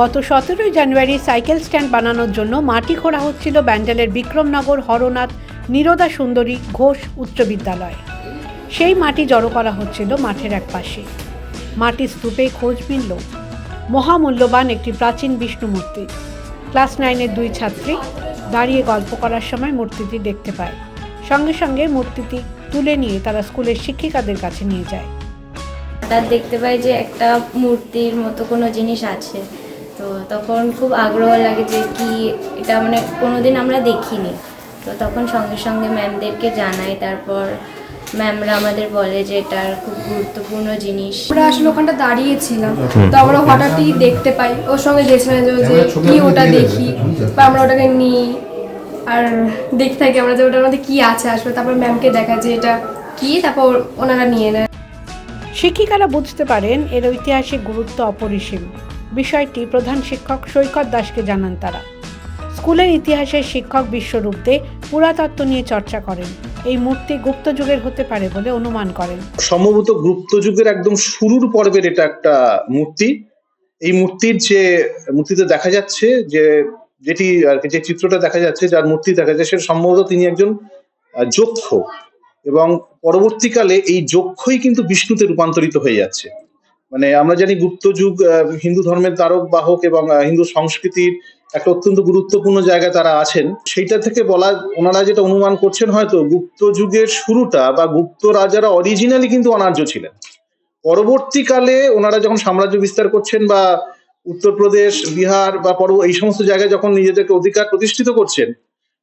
গত সতেরোই জানুয়ারি cycle stand বানানোর জন্য মাটি খোঁড়া হচ্ছিল ব্যান্ডেলের বিক্রমনগর, হরনাথ, নিরোদা সুন্দরী ঘোষ উচ্চ বিদ্যালয়। সেই মাটি জড়ো করা হচ্ছিল মাঠের এক পাশে। মাটির স্তূপে খোঁজ মিলল মহামূল্যবান একটি প্রাচীন বিষ্ণু মূর্তি। ক্লাস নাইনের দুই ছাত্রী দাঁড়িয়ে গল্প করার সময় মূর্তিটি দেখতে পায়। সঙ্গে সঙ্গে মূর্তিটি তুলে নিয়ে তারা স্কুলের শিক্ষিকাদের কাছে নিয়ে যায়। হঠাৎ দেখতে পাই যে একটা মূর্তির মতো কোনো জিনিস আছে। তো তখন খুব আগ্রহ লাগে যে কি এটা মানে কোনোদিন আমরা দেখিনি। তো তখন সঙ্গে সঙ্গে ম্যামদেরকে জানাই তারপর ম্যামরা আমাদের বলে যে এটার খুব গুরুত্বপূর্ণ জিনিস। আমরা আসলে ওখানটা দাঁড়িয়েছিলাম। তো আমরা হঠাৎই দেখতে পাই। ওর সঙ্গে গেছিলাম যে যে কি ওটা দেখি বা আমরা ওটাকে নিই আর দেখতে থাকি আমরা যে ওটার মধ্যে কি আছে আসলে। তারপর ম্যামকে দেখা যে এটা কি তারপর ওনারা নিয়ে নেয়। শিক্ষিকারা বুঝতে পারেন এর ঐতিহাসিক গুরুত্ব অপরিসীম। বিষয়টি প্রধান শিক্ষক সৈকত দাসকে জানান তারা। স্কুলের ইতিহাসের শিক্ষক বিশ্বরূপ দে পুরাতত্ত্ব নিয়ে চর্চা করেন। এই মূর্তি গুপ্ত যুগের হতে পারে বলে অনুমান করেন। সম্ভবত গুপ্ত যুগের একদম শুরুর পর্বের এটা একটা মূর্তি। এই মূর্তির যে, মূর্তিতে দেখা যাচ্ছে যে, যেটি আর যে চিত্রটা দেখা যাচ্ছে, যার মূর্তি দেখা যাচ্ছে সম্ভবত তিনি একজন যক্ষ। এবং পরবর্তীকালে এই যক্ষই কিন্তু বিষ্ণুতে রূপান্তরিত হয়ে যাচ্ছে। মানে আমরা জানি গুপ্ত যুগ হিন্দু ধর্মের তারক বাহক এবং হিন্দু সংস্কৃতির একটা অত্যন্ত গুরুত্বপূর্ণ জায়গায় তারা আছেন। সেইটা থেকে বলা, ওনারা যেটা অনুমান করছেন হয়তো গুপ্ত যুগের শুরুটা বা গুপ্ত রাজারা অরিজিনালি কিন্তু অনার্য ছিলেন। পরবর্তীকালে ওনারা যখন সাম্রাজ্য বিস্তার করছেন বা উত্তরপ্রদেশ বিহার বা পর, এই সমস্ত জায়গায় যখন নিজেদেরকে অধিকার প্রতিষ্ঠিত করছেন,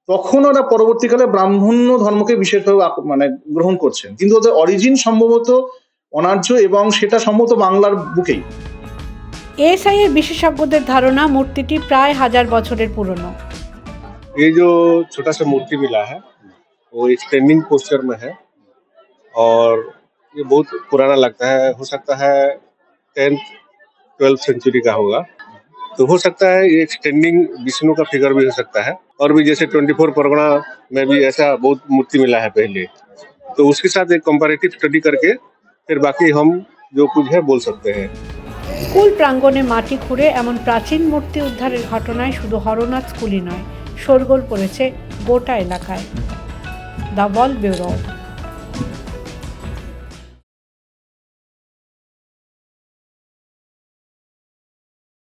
তখন ওরা পরবর্তীকালে ব্রাহ্মণ্য ধর্মকে বিশেষভাবে মানে গ্রহণ করছেন। কিন্তু ওদের অরিজিন সম্ভবত অনার্য এবং সেটা সম্ভবত বাংলার বুকেই এএসআই এর বিশেষজ্ঞদের ধারণা মূর্তিটি প্রায় হাজার বছরের পুরনো ये जो छोटा सा मूर्ति मिला है वो स्टैंडिंग पोस्चर में है और ये बहुत पुराना लगता है हो सकता है टेंथ ट्वेल्थ सेंचुरी का होगा तो हो सकता है ये स्टैंडिंग विष्णु का फिगर भी हो सकता है और भी जैसे ट्वेंटी फोर परगना में भी ऐसा बहुत मूर्ति मिला है पहले तो उसके साथ एक कंपैरेटिव स्टडी करके फिर बाकी हम जो कुछ है बोल सकते हैं স্কুল প্রাঙ্গণে মাটি খুঁড়ে এমন প্রাচীন মূর্তি উদ্ধারের ঘটনায় শুধু হরনাথ স্কুলই নয় শোরগোল পড়েছে গোটা এলাকায় দ্য বল ব্যুরো